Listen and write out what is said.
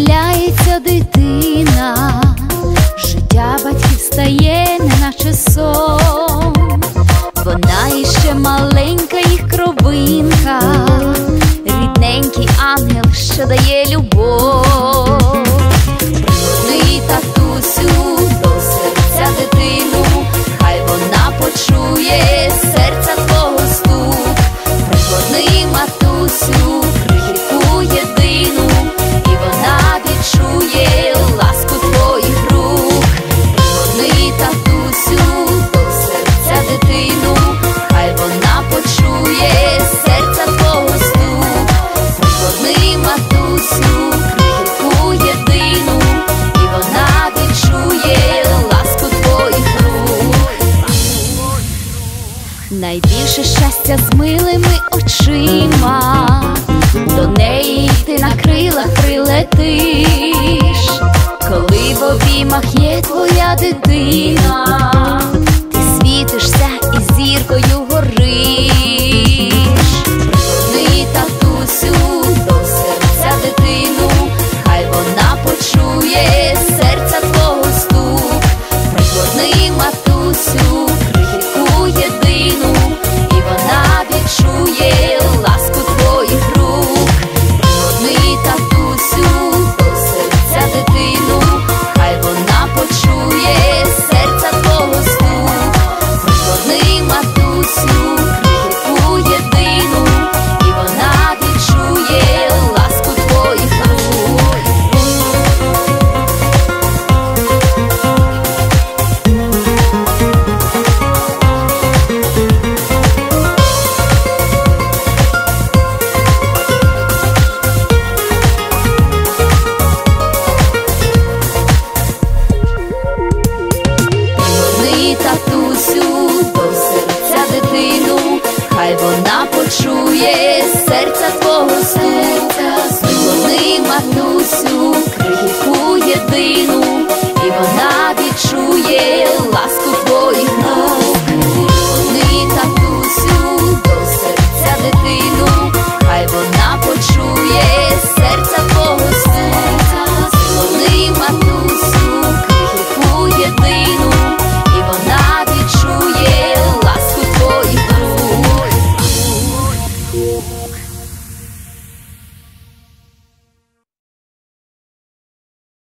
Трапляється дитина, життя батьків стає, неначе сон, вона іще маленька їх кровинка, рідненький ангел, що дає любов. Найбільше щастя з милими очима, до неї ти на крилах прилетиш, коли в обіймах є твоя дитина. вона почує.